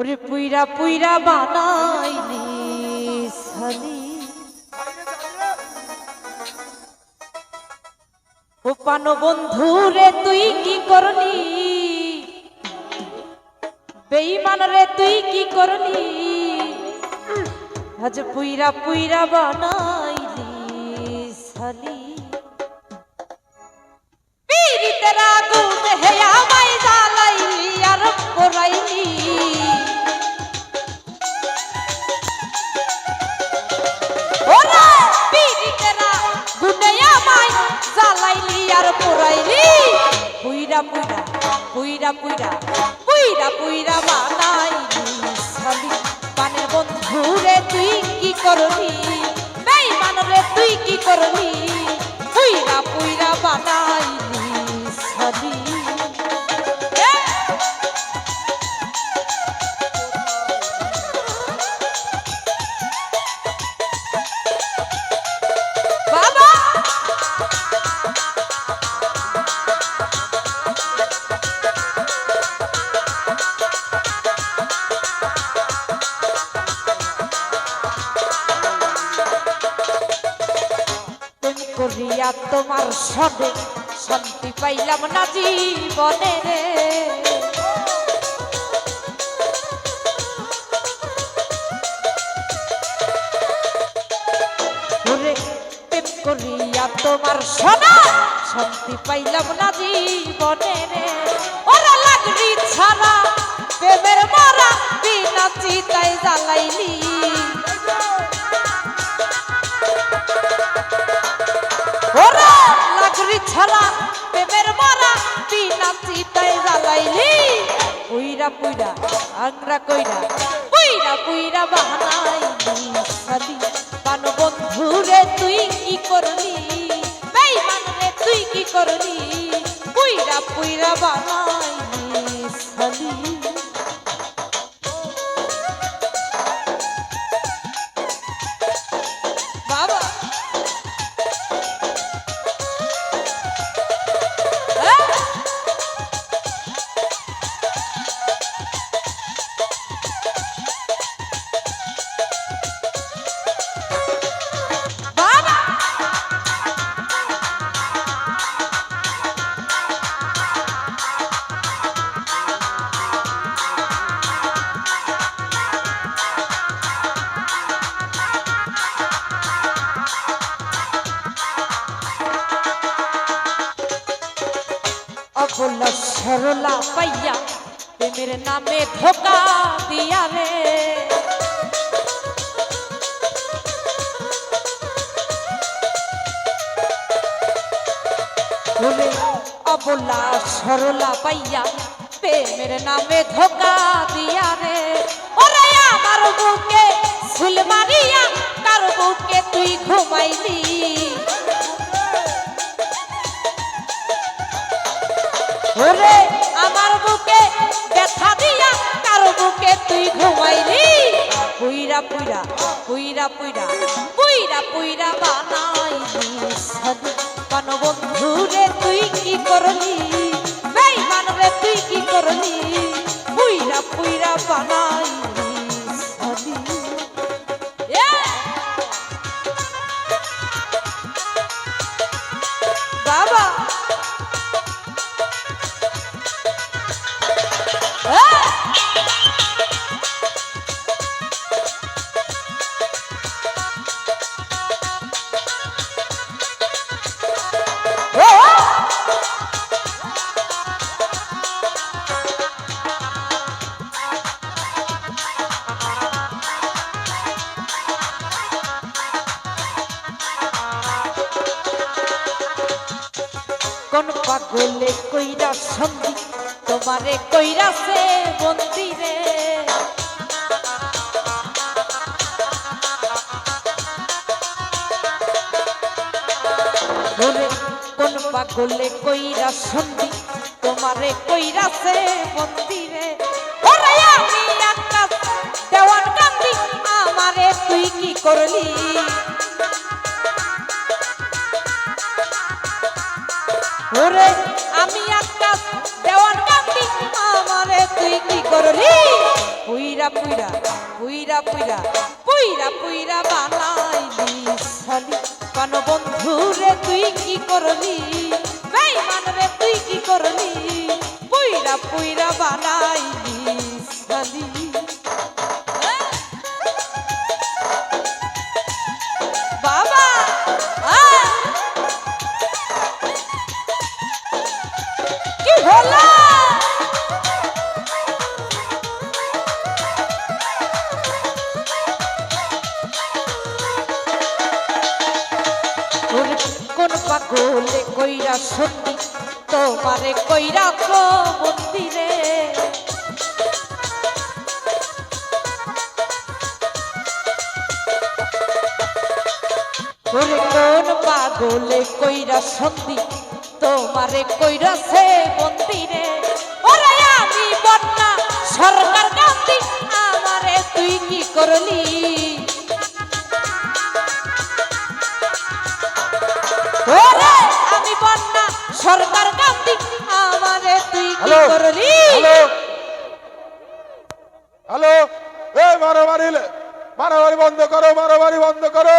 পুইরা পুইরা বানাইলি সালি। ও পানো বন্ধু রে, তুই কি করলি? বেঈমান রে, তুই কি করলি? আজ পুইরা পুইরা বানাইলি পোড়াইলি পুইরা পুইরা পুইরা পুইরা পুইরা পুইরা বানাইলি সালি পানের বন্ধু রে তুই কি করলি? বেঈমান রে তুই কি করলি? করিয়া তোমার সবে শান্তি পাইলাম না জীবনে রে। করিয়া তোমার সোনা শান্তি পাইলাম না জীবনে রে। ওরা লাগলি ছাড়া, প্রেমের মারা বিনা চিতায় জ্বালাইলি। ছাড়া প্রেমের মারা বিনা চিতায় জ্বালাইলি। পুইরা পুইরা আংরা কইরা। পুইরা পুইরা বাহানাইলি সাদি পান বন্ধু রে তুই কি করলি? বেঈমান রে তুই কি করলি? পুইরা পুইরা বানাইলি অবলা সরলা পাইয়া প্রেমের নামে ধোকা দিয়া রে অবলা সরলা পাইয়া প্রেমের নামে ধোকা দিয়া রে ওরে আমার বুকে ফুল মারিয়া কার বুকে তুই ঘুমাইলি পুইরা পুইরা পুইরা পুইরা পুইরা বানাইলি সাধু কান বন্ধু রে তুই কি করলি? বেঈমান রে তুই কি করলি? পুইরা পুইরা বানাইলি কোন পাগলে কইরা সন্ধি তোমারে কইরা সে বন্দিরে ওরে, কোন পাগলে কইরা সন্ধি তোমারে কইরা সে বন্দিরে ওরে দেওয়ান কান্দি, আমারে তুই কি করলি? ওরে আমি একটা দেওয়ান কান্দি আমারে তুই কি করলি? পুইরা পুইরা পুইরা পুইরা পুইরা পুইরা বানাইলি। সালি পান বন্ধু রে তুই কি করলি? পাগলে কইরা সত্যি তোমারে কইরা কো মন্দিরে ওরে কোন পাগলে কইরা সত্যি তোমারে কইরা সে মন্দিরে ওরে আমি বন্যা, সরকার গান্ধী, আমারে তুই কি করলি? আমারে তুই কি হ্যালো করলি হ্যালো হ্যালো এই মারামারি মারামারি বন্ধ করো মারামারি বন্ধ করো